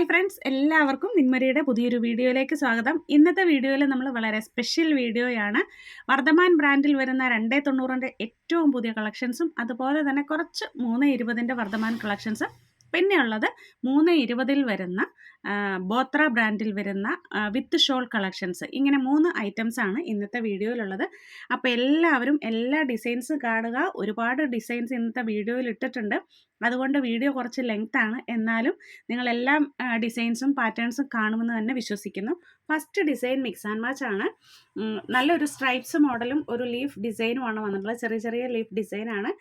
Hi friends എല്ലാവർക്കും നിന്മരിയുടെ പുതിയൊരു വീഡിയോയിലേക്ക് സ്വാഗതം. ഇന്നത്തെ വീഡിയോയിൽ നമ്മൾ വളരെ സ്പെഷ്യൽ വീഡിയോയാണ്. വർദ്ധമാൻ ബ്രാൻഡിൽ വരുന്ന രണ്ടേ തൊണ്ണൂറിന്റെ ഏറ്റവും പുതിയ കളക്ഷൻസും അതുപോലെ തന്നെ കുറച്ച് മൂന്ന് ഇരുപതിന്റെ വർദ്ധമാൻ കളക്ഷൻസ് പിന്നെയുള്ളത് മൂന്ന് ഇരുപതിൽ വരുന്ന ബോത്ര ബ്രാൻഡിൽ വരുന്ന വിത്ത് ഷോൾ കളക്ഷൻസ്. ഇങ്ങനെ മൂന്ന് ഐറ്റംസ് ആണ് ഇന്നത്തെ വീഡിയോയിലുള്ളത്. അപ്പോൾ എല്ലാവരും എല്ലാ ഡിസൈൻസ് കാണുക. ഒരുപാട് ഡിസൈൻസ് ഇന്നത്തെ വീഡിയോയിൽ ഇട്ടിട്ടുണ്ട്. അതുകൊണ്ട് വീഡിയോ കുറച്ച് ലെങ്ത് ആണ് എന്നാലും നിങ്ങളെല്ലാം ഡിസൈൻസും പാറ്റേൺസും കാണുമെന്ന് തന്നെ വിശ്വസിക്കുന്നു. First design mix and match ആണ്. നല്ലൊരു സ്ട്രൈപ്സ് മോഡലും ഒരു ലീഫ് ഡിസൈനും ആണ് വന്നിട്ടുള്ളത്. ചെറിയ ചെറിയ ലീഫ് ഡിസൈനാണ്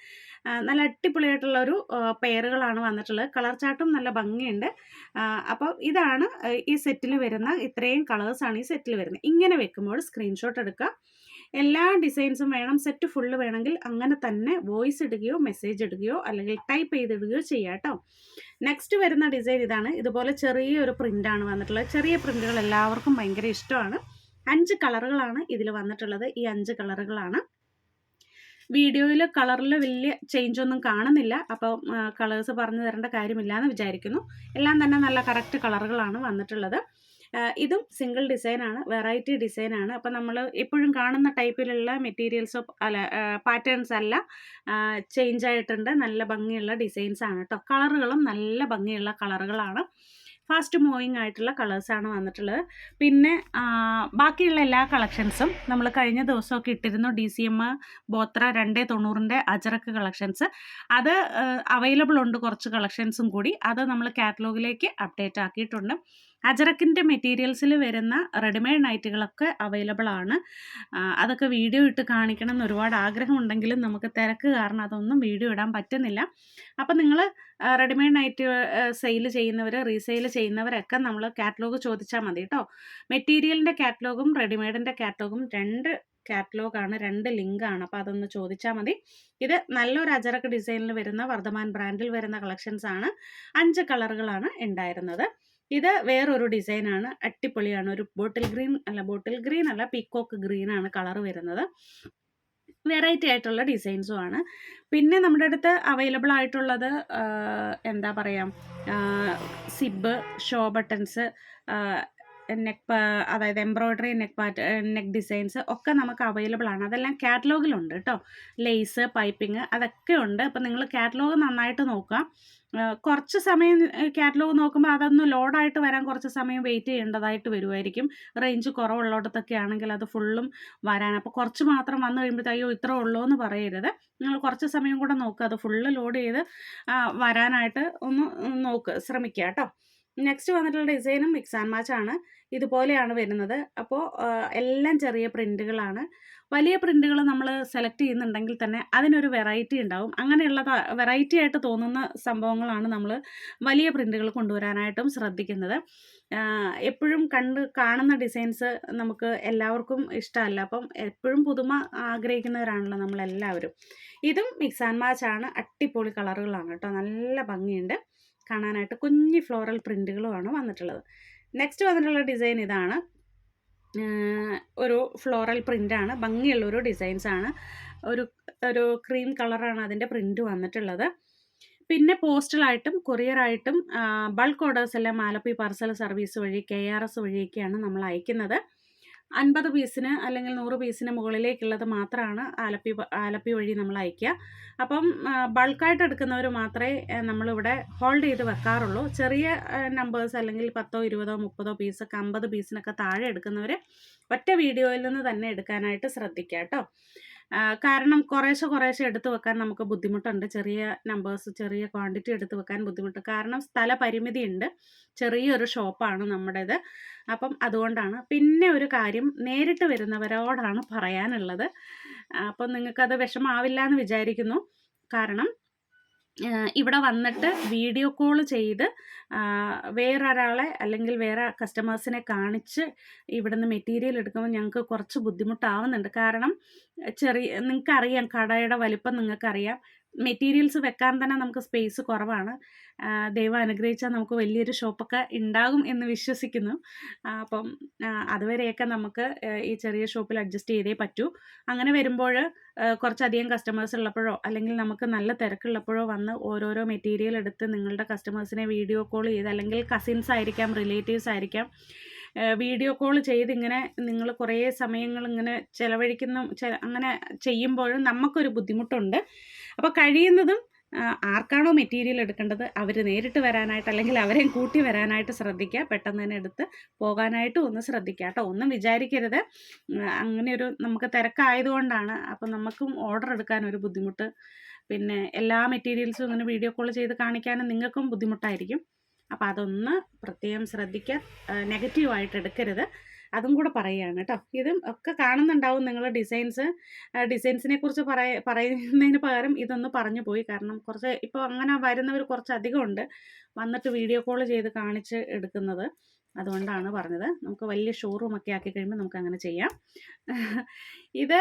നല്ല അടിപൊളിയായിട്ടുള്ള ഒരു പെയറുകളാണ് വന്നിട്ടുള്ളത്. കളർ ചാർട്ടും നല്ല ഭംഗിയുണ്ട്. അപ്പോൾ ഇതാണ് ഈ സെറ്റിൽ വരുന്ന ഇത്രയും കളേഴ്സാണ് ഈ സെറ്റിൽ വരുന്നത്. ഇങ്ങനെ വെക്കുമ്പോൾ സ്ക്രീൻഷോട്ട് എടുക്കുക. എല്ലാ ഡിസൈൻസും വേണം. സെറ്റ് ഫുള്ള് വേണമെങ്കിൽ അങ്ങനെ തന്നെ വോയിസ് ഇടുകയോ മെസ്സേജ് ഇടുകയോ അല്ലെങ്കിൽ ടൈപ്പ് ചെയ്തിടുകയോ ചെയ്യാം കേട്ടോ നെക്സ്റ്റ് വരുന്ന ഡിസൈൻ ഇതാണ്. ഇതുപോലെ ചെറിയൊരു പ്രിന്റാണ് വന്നിട്ടുള്ളത്. ചെറിയ പ്രിന്റുകൾ എല്ലാവർക്കും ഭയങ്കര ഇഷ്ടമാണ്. അഞ്ച് കളറുകളാണ് ഇതിൽ വന്നിട്ടുള്ളത്. ഈ അഞ്ച് കളറുകളാണ് വീഡിയോയിൽ കളറിൽ വലിയ ചേഞ്ച് ഒന്നും കാണുന്നില്ല. അപ്പോൾ കളേഴ്സ് പറഞ്ഞു തരേണ്ട കാര്യമില്ല എന്ന് വിചാരിക്കുന്നു. എല്ലാം തന്നെ നല്ല കറക്റ്റ് കളറുകളാണ് വന്നിട്ടുള്ളത്. ഇതും സിംഗിൾ ഡിസൈനാണ് വെറൈറ്റി ഡിസൈനാണ് അപ്പോൾ നമ്മൾ എപ്പോഴും കാണുന്ന ടൈപ്പിലുള്ള മെറ്റീരിയൽസ് അല്ല പാറ്റേൺസ് അല്ല ചേഞ്ച് ആയിട്ടുണ്ട്. നല്ല ഭംഗിയുള്ള ഡിസൈൻസ് ആണ് കേട്ടോ കളറുകളും നല്ല ഭംഗിയുള്ള കളറുകളാണ്. ഫാസ്റ്റ് മൂവിങ് ആയിട്ടുള്ള കളേഴ്സാണ് വന്നിട്ടുള്ളത്. പിന്നെ ബാക്കിയുള്ള എല്ലാ കളക്ഷൻസും നമ്മൾ കഴിഞ്ഞ ദിവസമൊക്കെ ഇട്ടിരുന്നു ഡി സി എം ബോത്ര രണ്ടേ തൊണ്ണൂറിന്റെ അജറക്ക് കളക്ഷൻസ് അത് അവൈലബിൾ ഉണ്ട് കുറച്ച് കളക്ഷൻസും കൂടി. അത് നമ്മൾ കാറ്റലോഗിലേക്ക് അപ്ഡേറ്റ് ആക്കിയിട്ടുണ്ട്. അജറക്കിന്റെ മെറ്റീരിയൽസിൽ വരുന്ന റെഡിമെയ്ഡ് നൈറ്റുകളൊക്കെ അവൈലബിൾ ആണ്. അതൊക്കെ വീഡിയോ ഇട്ട് കാണിക്കണം എന്ന് ഒരുപാട് ആഗ്രഹമുണ്ടെങ്കിലും നമുക്ക് തിരക്ക് കാരണം അതൊന്നും വീഡിയോ ഇടാൻ പറ്റുന്നില്ല. അപ്പം നിങ്ങൾ റെഡിമെയ്ഡ് നൈറ്റ് സെയിൽ ചെയ്യുന്നവർ റീസെയിൽ ചെയ്യുന്നവരൊക്കെ നമ്മൾ കാറ്റലോഗ് ചോദിച്ചാൽ മതി കേട്ടോ. മെറ്റീരിയലിന്റെ കാറ്റലോഗും റെഡിമെയ്ഡിന്റെ കാറ്റലോഗും രണ്ട് കാറ്റലോഗാണ് രണ്ട് ലിങ്കാണ്. അപ്പോൾ അതൊന്ന് ചോദിച്ചാൽ മതി. ഇത് നല്ലൊരു അജറക്ക് ഡിസൈനിൽ വരുന്ന വർദ്ധമാൻ ബ്രാൻഡിൽ വരുന്ന കളക്ഷൻസ് ആണ് അഞ്ച് കളറുകളാണ് ഉണ്ടായിരുന്നത്. ഇത് വേറൊരു ഡിസൈനാണ്. അട്ടിപ്പൊളിയാണ്. ഒരു ബോട്ടിൽ ഗ്രീൻ അല്ല ബോട്ടിൽ ഗ്രീൻ അല്ല പീക്കോക്ക് ഗ്രീൻ ആണ് കളർ വരുന്നത്. വെറൈറ്റി ആയിട്ടുള്ള ഡിസൈൻസും ആണ്. പിന്നെ നമ്മുടെ അടുത്ത് അവൈലബിൾ ആയിട്ടുള്ളത് എന്താ പറയുക സിബ് ഷോ ബട്ടൺസ് നെക്ക് അതായത് embroidery neck pot neck designs ഒക്കെ നമുക്ക് അവൈലബിൾ ആണ്. അതെല്ലാം കാറ്റലോഗിലുണ്ട് കേട്ടോ. ലേസ് പൈപ്പിംഗ് അതൊക്കെ ഉണ്ട്. അപ്പം നിങ്ങൾ കാറ്റലോഗ് നന്നായിട്ട് നോക്കുക. കുറച്ച് സമയം കാറ്റലോഗ് നോക്കുമ്പോൾ അതൊന്ന് ലോഡായിട്ട് വരാൻ കുറച്ച് സമയം വെയിറ്റ് ചെയ്യേണ്ടതായിട്ട് വരുമായിരിക്കും റേഞ്ച് കുറവുള്ളിടത്തൊക്കെ ആണെങ്കിൽ അത് ഫുള്ളും വരാൻ. അപ്പോൾ കുറച്ച് മാത്രം വന്നു കഴിയുമ്പോൾ അയ്യോ ഇത്ര ഉള്ളൂ എന്ന് പറയരുത്. നിങ്ങൾ കുറച്ച് സമയം കൂടെ നോക്കുക അത് ഫുള്ള് ലോഡ് ചെയ്ത് വരാനായിട്ട് ഒന്ന് നോക്ക്. ശ്രമിക്കുക കേട്ടോ നെക്സ്റ്റ് വന്നിട്ടുള്ള ഡിസൈനും മിക്സ് ആൻഡ് മാച്ച് ആണ്. ഇതുപോലെയാണ് വരുന്നത്. അപ്പോൾ എല്ലാം ചെറിയ പ്രിന്റുകളാണ് വലിയ പ്രിന്റുകൾ നമ്മൾ സെലക്ട് ചെയ്യുന്നുണ്ടെങ്കിൽ തന്നെ അതിനൊരു വെറൈറ്റി ഉണ്ടാവും. അങ്ങനെയുള്ള വെറൈറ്റി ആയിട്ട് തോന്നുന്ന സംഭവങ്ങളാണ് നമ്മൾ വലിയ പ്രിന്റുകൾ കൊണ്ടുവരാനായിട്ടും ശ്രദ്ധിക്കുന്നത്. എപ്പോഴും കണ്ട് കാണുന്ന ഡിസൈൻസ് നമുക്ക് എല്ലാവർക്കും ഇഷ്ടമല്ല. അപ്പം എപ്പോഴും പുതുമ ആഗ്രഹിക്കുന്നവരാണല്ലോ നമ്മളെല്ലാവരും. ഇതും മിക്സ് ആൻഡ് മാച്ച് ആണ്. അടിപൊളി കളറുകളാണ് കേട്ടോ. നല്ല ഭംഗിയുണ്ട്. കാണാനായിട്ട് കുഞ്ഞി ഫ്ലോറൽ പ്രിന്റുകളുമാണ് വന്നിട്ടുള്ളത്. നെക്സ്റ്റ് വന്നിട്ടുള്ള ഡിസൈൻ ഇതാണ്. ഒരു ഫ്ലോറൽ പ്രിന്റാണ് ഭംഗിയുള്ള ഒരു ഡിസൈൻസ് ആണ്. ഒരു ഒരു ക്രീം കളറാണ് അതിന്റെ പ്രിന്റ് വന്നിട്ടുള്ളത്. പിന്നെ പോസ്റ്റലായിട്ടും കൊറിയറായിട്ടും ബൾക്ക് ഓർഡേഴ്സ് എല്ലാം ആലപ്പി പാർസൽ സർവീസ് വഴി കെ ആർ എസ് വഴിയൊക്കെയാണ് നമ്മൾ അയക്കുന്നത്. അൻപത് പീസിന് അല്ലെങ്കിൽ നൂറ് പീസിന് മുകളിലേക്കുള്ളത് മാത്രമാണ് ആലപ്പി ആലപ്പി വഴി നമ്മൾ അയക്കുക അപ്പം ബൾക്കായിട്ട് എടുക്കുന്നവർ മാത്രമേ നമ്മളിവിടെ ഹോൾഡ് ചെയ്ത് വെക്കാറുള്ളൂ. ചെറിയ നമ്പേഴ്സ് അല്ലെങ്കിൽ പത്തോ ഇരുപതോ മുപ്പതോ പീസൊക്കെ അമ്പത് പീസിനൊക്കെ താഴെ എടുക്കുന്നവർ ഒറ്റ വീഡിയോയിൽ നിന്ന് തന്നെ എടുക്കാനായിട്ട് ശ്രദ്ധിക്കുക കേട്ടോ. കാരണം കുറേശ്ശെ കുറേശ്ശെ എടുത്തു വെക്കാൻ നമുക്ക് ബുദ്ധിമുട്ടുണ്ട്. ചെറിയ നമ്പേഴ്സ് ചെറിയ ക്വാണ്ടിറ്റി എടുത്തു വെക്കാൻ ബുദ്ധിമുട്ട്. കാരണം സ്ഥല പരിമിതി ഉണ്ട് ചെറിയൊരു ഷോപ്പാണ് നമ്മുടേത്. അപ്പം അതുകൊണ്ടാണ്. പിന്നെ ഒരു കാര്യം നേരിട്ട് വരുന്നവരോടാണ് പറയാനുള്ളത്. അപ്പം നിങ്ങൾക്കത് വിഷമാവില്ല എന്ന് വിചാരിക്കുന്നു. കാരണം ഇവിടെ വന്നിട്ട് വീഡിയോ കോൾ ചെയ്ത് വേറൊരാളെ അല്ലെങ്കിൽ വേറെ കസ്റ്റമേഴ്സിനെ കാണിച്ച് ഇവിടുന്ന് മെറ്റീരിയൽ എടുക്കുമ്പോൾ ഞങ്ങൾക്ക് കുറച്ച് ബുദ്ധിമുട്ടാവുന്നുണ്ട്. കാരണം ചെറിയ നിങ്ങൾക്കറിയാം കടയുടെ വലിപ്പം നിങ്ങൾക്കറിയാം. മെറ്റീരിയൽസ് വെക്കാൻ തന്നെ നമുക്ക് സ്പേസ് കുറവാണ്. ദൈവം അനുഗ്രഹിച്ചാൽ നമുക്ക് വലിയൊരു ഷോപ്പൊക്കെ ഉണ്ടാകും എന്ന് വിശ്വസിക്കുന്നു. അപ്പം അതുവരെയൊക്കെ നമുക്ക് ഈ ചെറിയ ഷോപ്പിൽ അഡ്ജസ്റ്റ് ചെയ്തേ പറ്റൂ. അങ്ങനെ വരുമ്പോൾ കുറച്ചധികം കസ്റ്റമേഴ്സ് ഉള്ളപ്പോഴോ അല്ലെങ്കിൽ നമുക്ക് നല്ല തിരക്കുള്ളപ്പോഴോ വന്ന് ഓരോരോ മെറ്റീരിയൽ എടുത്ത് നിങ്ങളുടെ കസ്റ്റമേഴ്സിനെ വീഡിയോ കോൾ ചെയ്ത് അല്ലെങ്കിൽ കസിൻസ് ആയിരിക്കാം റിലേറ്റീവ്സ് ആയിരിക്കാം വീഡിയോ കോൾ ചെയ്ത് ഇങ്ങനെ നിങ്ങൾ കുറേ സമയങ്ങൾ ഇങ്ങനെ ചിലവഴിക്കുന്ന അങ്ങനെ ചെയ്യുമ്പോഴും നമുക്കൊരു ബുദ്ധിമുട്ടുണ്ട്. അപ്പോൾ കഴിയുന്നതും ആർക്കാണോ മെറ്റീരിയൽ എടുക്കേണ്ടത് അവർ നേരിട്ട് വരാനായിട്ട് അല്ലെങ്കിൽ അവരെയും കൂട്ടി വരാനായിട്ട് ശ്രദ്ധിക്കുക. പെട്ടെന്ന് തന്നെ എടുത്ത് പോകാനായിട്ട് ഒന്ന് ശ്രദ്ധിക്കുക കേട്ടോ. ഒന്നും വിചാരിക്കരുത്. അങ്ങനെ ഒരു നമുക്ക് തിരക്കായതുകൊണ്ടാണ് അപ്പം നമുക്കും ഓർഡർ എടുക്കാൻ ഒരു ബുദ്ധിമുട്ട്. പിന്നെ എല്ലാ മെറ്റീരിയൽസും ഇങ്ങനെ വീഡിയോ കോൾ ചെയ്ത് കാണിക്കാനും നിങ്ങൾക്കും ബുദ്ധിമുട്ടായിരിക്കും. അപ്പം അതൊന്ന് പ്രത്യേകം ശ്രദ്ധിക്കുക നെഗറ്റീവായിട്ട് എടുക്കരുത്. അതും കൂടെ പറയുകയാണ് കേട്ടോ. ഇതും ഒക്കെ കാണുന്നുണ്ടാവും നിങ്ങൾ ഡിസൈൻസ് ഡിസൈൻസിനെ കുറിച്ച് പറയ പറയുന്നതിന് പകരം ഇതൊന്ന് പറഞ്ഞു പോയി. കാരണം കുറച്ച് ഇപ്പോൾ അങ്ങനെ വരുന്നവർ കുറച്ച് അധികമുണ്ട് വന്നിട്ട് വീഡിയോ കോൾ ചെയ്ത് കാണിച്ച് എടുക്കുന്നത്. അതുകൊണ്ടാണ് പറഞ്ഞത്. നമുക്ക് വലിയ ഷോറൂം ഒക്കെ ആക്കി കഴിയുമ്പോൾ നമുക്ക് അങ്ങനെ ചെയ്യാം. ഇത്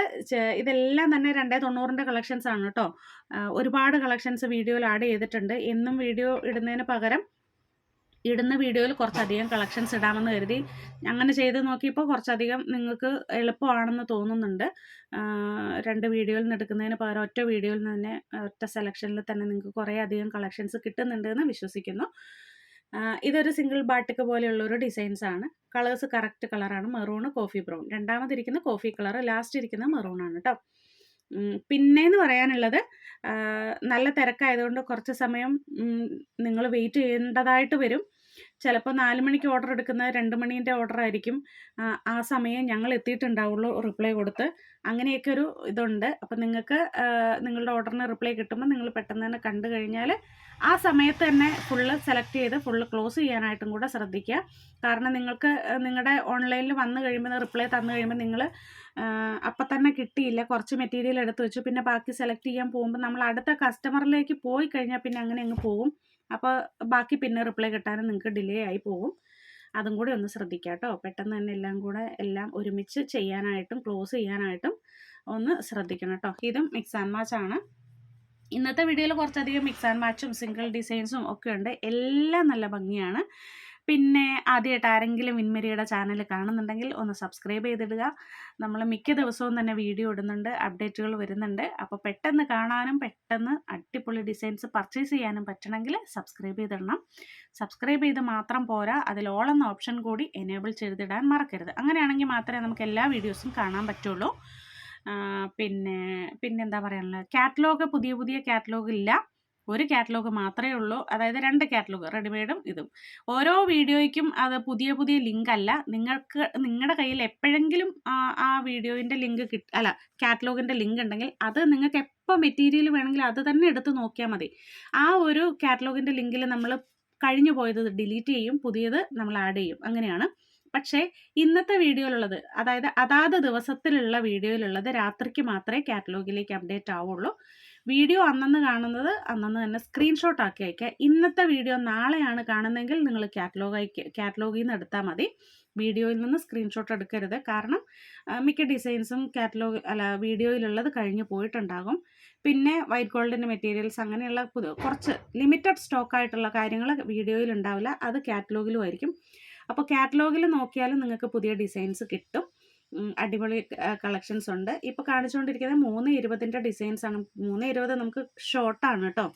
ഇതെല്ലാം തന്നെ രണ്ടേ തൊണ്ണൂറിന്റെ കളക്ഷൻസ് ആണ് കേട്ടോ. ഒരുപാട് കളക്ഷൻസ് വീഡിയോയിൽ ആഡ് ചെയ്തിട്ടുണ്ട്. എന്നും വീഡിയോ ഇടുന്നതിന് പകരം ഇടുന്ന വീഡിയോയിൽ കുറച്ചധികം കളക്ഷൻസ് ഇടാമെന്ന് കരുതി. അങ്ങനെ ചെയ്ത് നോക്കിയപ്പോൾ കുറച്ചധികം നിങ്ങൾക്ക് എളുപ്പമാണെന്ന് തോന്നുന്നുണ്ട്. രണ്ട് വീഡിയോയിൽ നിന്ന് എടുക്കുന്നതിന് പകരം ഒറ്റ വീഡിയോയിൽ നിന്ന് തന്നെ ഒറ്റ സെലക്ഷനിൽ തന്നെ നിങ്ങൾക്ക് കുറേ അധികം കളക്ഷൻസ് കിട്ടുന്നുണ്ട് എന്ന് വിശ്വസിക്കുന്നു. ഇതൊരു സിംഗിൾ ബാട്ടിക്ക് പോലെയുള്ള ഒരു ഡിസൈൻസ് ആണ്. കളേഴ്സ് കറക്റ്റ് കളറാണ് മെറൂണ് കോഫി ബ്രൗൺ രണ്ടാമതിരിക്കുന്ന കോഫി കളർ ലാസ്റ്റ് ഇരിക്കുന്ന മെറൂൺ ആണ് കേട്ടോ പിന്നെ എന്ന് പറയാനുള്ളത് നല്ല തിരക്കായതുകൊണ്ട് കുറച്ച് സമയം നിങ്ങൾ വെയിറ്റ് ചെയ്യേണ്ടതായിട്ട് വരും. ചിലപ്പോൾ നാല് മണിക്ക് ഓർഡർ എടുക്കുന്ന രണ്ട് മണീന്റെ ഓർഡർ ആയിരിക്കും. ആ, സമയം ഞങ്ങൾ എത്തിയിട്ടുണ്ടാവുള്ളൂ റിപ്ലൈ കൊടുത്ത്. അങ്ങനെയൊക്കെ ഒരു ഇതുണ്ട്. അപ്പം നിങ്ങൾക്ക് നിങ്ങളുടെ ഓർഡറിന് റിപ്ലൈ കിട്ടുമ്പോൾ നിങ്ങൾ പെട്ടെന്ന് തന്നെ കണ്ടു കഴിഞ്ഞാൽ ആ സമയത്ത് തന്നെ ഫുള്ള് സെലക്ട് ചെയ്ത് ഫുള്ള് ക്ലോസ് ചെയ്യാനായിട്ടും കൂടെ ശ്രദ്ധിക്കുക. കാരണം നിങ്ങൾക്ക് നിങ്ങളുടെ ഓൺലൈനിൽ വന്നു കഴിയുമ്പോൾ റിപ്ലൈ തന്നു കഴിയുമ്പോൾ നിങ്ങൾ അപ്പം തന്നെ കിട്ടിയില്ല. കുറച്ച് മെറ്റീരിയൽ എടുത്ത് വെച്ചു. പിന്നെ ബാക്കി സെലക്ട് ചെയ്യാൻ പോകുമ്പോൾ നമ്മൾ അടുത്ത കസ്റ്റമറിലേക്ക് പോയി കഴിഞ്ഞാൽ പിന്നെ അങ്ങനെ അങ്ങ് പോകും. അപ്പോൾ ബാക്കി പിന്നെ റിപ്ലൈ കിട്ടാനും നിങ്ങൾക്ക് ഡിലേ ആയി പോകും. അതും കൂടി ഒന്ന് ശ്രദ്ധിക്കുക കേട്ടോ പെട്ടെന്ന് തന്നെ എല്ലാം കൂടെ എല്ലാം ഒരുമിച്ച് ചെയ്യാനായിട്ടും ക്ലോസ് ചെയ്യാനായിട്ടും ഒന്ന് ശ്രദ്ധിക്കണം കേട്ടോ ഇതും മിക്സ് ആൻഡ് മാച്ച് ആണ്. ഇന്നത്തെ വീഡിയോയിൽ കുറച്ചധികം മിക്സ് ആൻഡ് മാച്ചും സിംഗിൾ ഡിസൈൻസും ഒക്കെ ഉണ്ട്. എല്ലാം നല്ല ഭംഗിയാണ്. പിന്നെ ആദ്യമായിട്ട് ആരെങ്കിലും വിൻമരിയുടെ ചാനൽ കാണുന്നുണ്ടെങ്കിൽ ഒന്ന് സബ്സ്ക്രൈബ് ചെയ്തിടുക. നമ്മൾ മിക്ക ദിവസവും തന്നെ വീഡിയോ ഇടുന്നുണ്ട് അപ്ഡേറ്റുകൾ വരുന്നുണ്ട്. അപ്പോൾ പെട്ടെന്ന് കാണാനും പെട്ടെന്ന് അടിപൊളി ഡിസൈൻസ് പർച്ചേസ് ചെയ്യാനും പറ്റണമെങ്കിൽ സബ്സ്ക്രൈബ് ചെയ്തിടണം. സബ്സ്ക്രൈബ് ചെയ്ത് മാത്രം പോരാ അതിൽ ഓൾ എന്ന ഓപ്ഷൻ കൂടി എനേബിൾ ചെയ്തിടാൻ മറക്കരുത്. അങ്ങനെയാണെങ്കിൽ മാത്രമേ നമുക്ക് എല്ലാ വീഡിയോസും കാണാൻ പറ്റുള്ളൂ. പിന്നെ പിന്നെന്താ പറയാനുള്ളത്? കാറ്റലോഗ് പുതിയ പുതിയ കാറ്റലോഗ് ഇല്ല. ഒരു കാറ്റലോഗ് മാത്രമേ ഉള്ളൂ. അതായത് രണ്ട് കാറ്റലോഗ് റെഡിമെയ്ഡും ഇതും. ഓരോ വീഡിയോയ്ക്കും അത് പുതിയ പുതിയ ലിങ്ക് അല്ല. നിങ്ങൾക്ക് നിങ്ങളുടെ കയ്യിൽ എപ്പോഴെങ്കിലും ആ വീഡിയോയിന്റെ ലിങ്ക് കിട്ട അല്ല കാറ്റലോഗിന്റെ ലിങ്ക് ഉണ്ടെങ്കിൽ അത് നിങ്ങൾക്ക് എപ്പോൾ മെറ്റീരിയൽ വേണമെങ്കിൽ അത് തന്നെ എടുത്ത് നോക്കിയാൽ മതി. ആ ഒരു കാറ്റലോഗിന്റെ ലിങ്കിൽ നമ്മൾ കഴിഞ്ഞു പോയത് ഡിലീറ്റ് ചെയ്യും പുതിയത് നമ്മൾ ആഡ് ചെയ്യും. അങ്ങനെയാണ്. പക്ഷേ ഇന്നത്തെ വീഡിയോയിലുള്ളത് അതായത് അതാത് ദിവസത്തിലുള്ള വീഡിയോയിലുള്ളത് രാത്രിക്ക് മാത്രമേ കാറ്റലോഗിലേക്ക് അപ്ഡേറ്റ് ആവുള്ളൂ. വീഡിയോ അന്നന്ന് കാണുന്നത് അന്നന്ന് തന്നെ സ്ക്രീൻഷോട്ട് ആക്കി അയക്കുക ഇന്നത്തെ വീഡിയോ നാളെയാണ് കാണുന്നതെങ്കിൽ നിങ്ങൾ കാറ്റലോഗ് അയക്കുക കാറ്റലോഗിൽ നിന്ന് എടുത്താൽ മതി. വീഡിയോയിൽ നിന്ന് സ്ക്രീൻഷോട്ട് എടുക്കരുത്. കാരണം മിക്ക ഡിസൈൻസും കാറ്റലോഗ് അല്ല വീഡിയോയിലുള്ളത് കഴിഞ്ഞ് പോയിട്ടുണ്ടാകും. പിന്നെ വൈറ്റ് ഗോൾഡിന്റെ മെറ്റീരിയൽസ് അങ്ങനെയുള്ള കുറച്ച് ലിമിറ്റഡ് സ്റ്റോക്ക് ആയിട്ടുള്ള കാര്യങ്ങൾ വീഡിയോയിൽ ഉണ്ടാവില്ല. അത് കാറ്റലോഗിലും ആയിരിക്കും. അപ്പോൾ കാറ്റലോഗിൽ നോക്കിയാലും നിങ്ങൾക്ക് പുതിയ ഡിസൈൻസ് കിട്ടും. അടിപൊളി കളക്ഷൻസ് ഉണ്ട്. ഇപ്പോൾ കാണിച്ചുകൊണ്ടിരിക്കുന്നത് മൂന്ന് ഇരുപതിന്റെ ഡിസൈൻസ് ആണ്. മൂന്ന് ഇരുപത് നമുക്ക് ഷോർട്ടാണ് കേട്ടോ.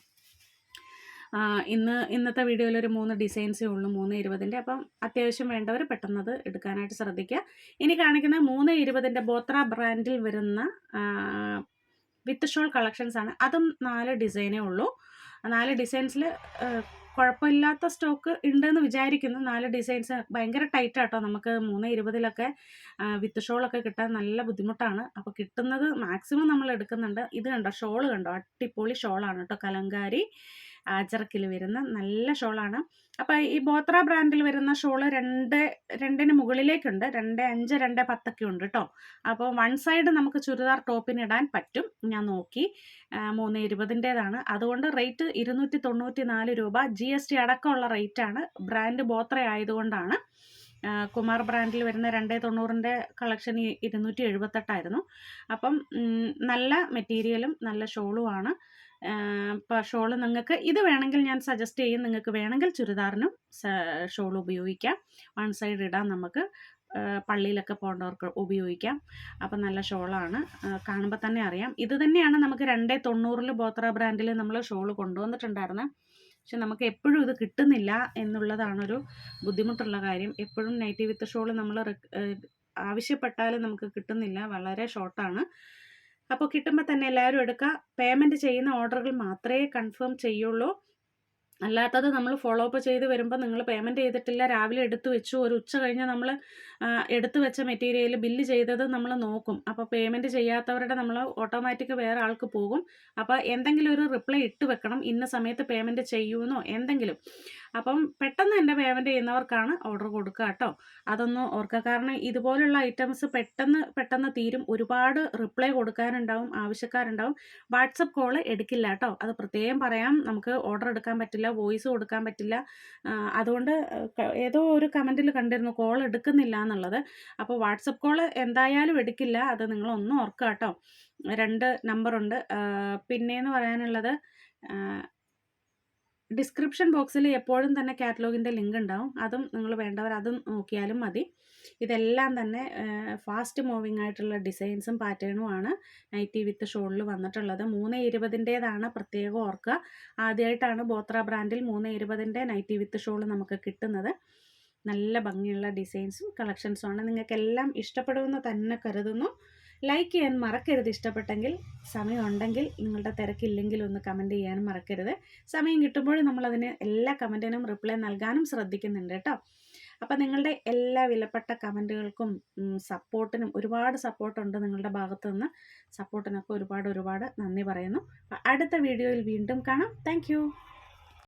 ഇന്ന് ഇന്നത്തെ വീഡിയോയിൽ ഒരു മൂന്ന് ഡിസൈൻസേ ഉള്ളൂ മൂന്ന് ഇരുപതിന്റെ അപ്പം അത്യാവശ്യം വേണ്ടവർ പെട്ടെന്നത് എടുക്കാനായിട്ട് ശ്രദ്ധിക്കുക. ഇനി കാണിക്കുന്ന മൂന്ന് ഇരുപതിന്റെ ബോത്ര ബ്രാൻഡിൽ വരുന്ന വിത്ത് ഷോൾ കളക്ഷൻസ് ആണ്. അതും നാല് ഡിസൈനേ ഉള്ളൂ. നാല് ഡിസൈൻസിൽ കുഴപ്പമില്ലാത്ത സ്റ്റോക്ക് ഉണ്ടെന്ന് വിചാരിക്കുന്നു. നാല് ഡിസൈൻസ് ഭയങ്കര ടൈറ്റ് ആട്ടോ. നമുക്ക് മൂന്ന് ഇരുപതിലൊക്കെ വിത്ത് ഷോളൊക്കെ കിട്ടാൻ നല്ല ബുദ്ധിമുട്ടാണ്. അപ്പോൾ കിട്ടുന്നത് മാക്സിമം നമ്മൾ എടുക്കുന്നുണ്ട്. ഇത് കണ്ടോ? ഷോൾ കണ്ടോ? അടിപൊളി ഷോളാണ് കേട്ടോ. കലങ്കാരി. ആജറക്കിൽ വരുന്ന നല്ല ഷോളാണ്. അപ്പോൾ ഈ ബോത്ര ബ്രാൻഡിൽ വരുന്ന ഷോൾ രണ്ട് രണ്ടിന് മുകളിലേക്കുണ്ട്. രണ്ട് അഞ്ച് രണ്ട് പത്തൊക്കെ ഉണ്ട് കേട്ടോ അപ്പോൾ വൺ സൈഡ് നമുക്ക് ചുരിദാർ ടോപ്പിന് ഇടാൻ പറ്റും. ഞാൻ നോക്കി. മൂന്ന് ഇരുപതിന്റേതാണ് അതുകൊണ്ട് റേറ്റ് ഇരുന്നൂറ്റി തൊണ്ണൂറ്റി നാല് രൂപ. ജി എസ് ടി അടക്കമുള്ള റേറ്റാണ്. ബ്രാൻഡ് ബോത്ര ആയതുകൊണ്ടാണ്. കുമാർ ബ്രാൻഡിൽ വരുന്ന രണ്ടേ തൊണ്ണൂറിന്റെ കളക്ഷൻ ഇരുന്നൂറ്റി എഴുപത്തെട്ടായിരുന്നു. അപ്പം നല്ല മെറ്റീരിയലും നല്ല ഷോളുമാണ് ഇപ്പോൾ ഷോൾ നിങ്ങൾക്ക് ഇത് വേണമെങ്കിൽ ഞാൻ സജസ്റ്റ് ചെയ്യും. നിങ്ങൾക്ക് വേണമെങ്കിൽ ചുരിദാറിനും ഷോൾ ഉപയോഗിക്കാം. വൺ സൈഡ് ഇടാം നമുക്ക് പള്ളിയിലൊക്കെ പോകേണ്ടവർക്ക് ഉപയോഗിക്കാം. അപ്പം നല്ല ഷോളാണ് കാണുമ്പോൾ തന്നെ അറിയാം. ഇത് തന്നെയാണ് നമുക്ക് രണ്ടേ തൊണ്ണൂറിൽ ബോത്ര ബ്രാൻഡിൽ നമ്മൾ ഷോൾ കൊണ്ടുവന്നിട്ടുണ്ടായിരുന്നത് പക്ഷെ നമുക്ക് എപ്പോഴും ഇത് കിട്ടുന്നില്ല എന്നുള്ളതാണൊരു ബുദ്ധിമുട്ടുള്ള കാര്യം. എപ്പോഴും നൈറ്റി വിത്ത് ഷോൾ നമ്മൾ ആവശ്യപ്പെട്ടാലും നമുക്ക് കിട്ടുന്നില്ല. വളരെ ഷോർട്ടാണ് അപ്പോൾ കിട്ടുമ്പോൾ തന്നെ എല്ലാവരും എടുക്കുക പേയ്മെന്റ് ചെയ്യുന്ന ഓർഡറുകൾ മാത്രമേ കൺഫേം ചെയ്യുള്ളൂ. അല്ലാത്തത് നമ്മൾ ഫോളോ അപ്പ് ചെയ്ത് വരുമ്പോൾ നിങ്ങൾ പേയ്മെന്റ് ചെയ്തിട്ടില്ല. രാവിലെ എടുത്തു വെച്ചു. ഒരു ഉച്ച കഴിഞ്ഞ് നമ്മൾ എടുത്തു വെച്ച മെറ്റീരിയൽ ബില്ല് ചെയ്തത് നമ്മൾ നോക്കും. അപ്പോൾ പേയ്മെന്റ് ചെയ്യാത്തവരുടെ നമ്മൾ ഓട്ടോമാറ്റിക് വേറെ ആൾക്ക് പോകും. അപ്പോൾ എന്തെങ്കിലും ഒരു റിപ്ലൈ ഇട്ട് വെക്കണം. ഇന്ന സമയത്ത് പേയ്മെന്റ് ചെയ്യുമെന്നോ എന്തെങ്കിലും. അപ്പം പെട്ടെന്ന് എന്റെ പേയ്മെന്റ് ചെയ്യുന്നവർക്കാണ് ഓർഡർ കൊടുക്കുക കേട്ടോ അതൊന്ന് ഓർക്കുക. കാരണം ഇതുപോലുള്ള ഐറ്റംസ് പെട്ടെന്ന് പെട്ടെന്ന് തീരും. ഒരുപാട് റിപ്ലൈ കൊടുക്കാനുണ്ടാവും ആവശ്യക്കാരുണ്ടാവും. വാട്സപ്പ് കോൾ എടുക്കില്ല കേട്ടോ അത് പ്രത്യേകം പറയാം. നമുക്ക് ഓർഡർ എടുക്കാൻ പറ്റില്ല വോയിസ് കൊടുക്കാൻ പറ്റില്ല. അതുകൊണ്ട് ഏതോ ഒരു കമന്റിൽ കണ്ടിരുന്നു കോൾ എടുക്കുന്നില്ല എന്നുള്ളത്. അപ്പോൾ വാട്സപ്പ് കോൾ എന്തായാലും എടുക്കില്ല. അത് നിങ്ങളൊന്നും ഓർക്കുക കേട്ടോ രണ്ട് നമ്പറുണ്ട് പിന്നെയെന്ന് പറയാനുള്ളത് ഡിസ്ക്രിപ്ഷൻ ബോക്സിൽ എപ്പോഴും തന്നെ കാറ്റലോഗിന്റെ ലിങ്ക് ഉണ്ടാവും. അതും നിങ്ങൾ വേണ്ടവർ അതും നോക്കിയാലും മതി. ഇതെല്ലാം തന്നെ ഫാസ്റ്റ് മൂവിങ് ആയിട്ടുള്ള ഡിസൈൻസും പാറ്റേണും ആണ് നൈറ്റി വിത്ത് ഷോളിൽ വന്നിട്ടുള്ളത്. മൂന്ന് ഇരുപതിന്റേതാണ് പ്രത്യേകം ഓർക്കുക. ആദ്യമായിട്ടാണ് ബോത്ര ബ്രാൻഡിൽ മൂന്ന് ഇരുപതിന്റെ നൈറ്റി വിത്ത് ഷോൾ നമുക്ക് കിട്ടുന്നത്. നല്ല ഭംഗിയുള്ള ഡിസൈൻസും കളക്ഷൻസും ആണ്. നിങ്ങൾക്കെല്ലാം ഇഷ്ടപ്പെടുമെന്ന് തന്നെ കരുതുന്നു. ലൈക്ക് ചെയ്യാൻ മറക്കരുത്. ഇഷ്ടപ്പെട്ടെങ്കിൽ സമയമുണ്ടെങ്കിൽ നിങ്ങളുടെ തിരക്കില്ലെങ്കിൽ ഒന്ന് കമന്റ് ചെയ്യാനും മറക്കരുത്. സമയം കിട്ടുമ്പോൾ നമ്മളതിന് എല്ലാ കമന്റിനും റിപ്ലൈ നൽകാനും ശ്രദ്ധിക്കുന്നുണ്ട് കേട്ടോ. അപ്പം നിങ്ങളുടെ എല്ലാ വിലപ്പെട്ട കമന്റുകൾക്കും സപ്പോർട്ടിനും ഒരുപാട് സപ്പോർട്ടുണ്ട് നിങ്ങളുടെ ഭാഗത്തു നിന്ന് സപ്പോർട്ടിനൊക്കെ ഒരുപാട് ഒരുപാട് നന്ദി പറയുന്നു. അടുത്ത വീഡിയോയിൽ വീണ്ടും കാണാം. താങ്ക്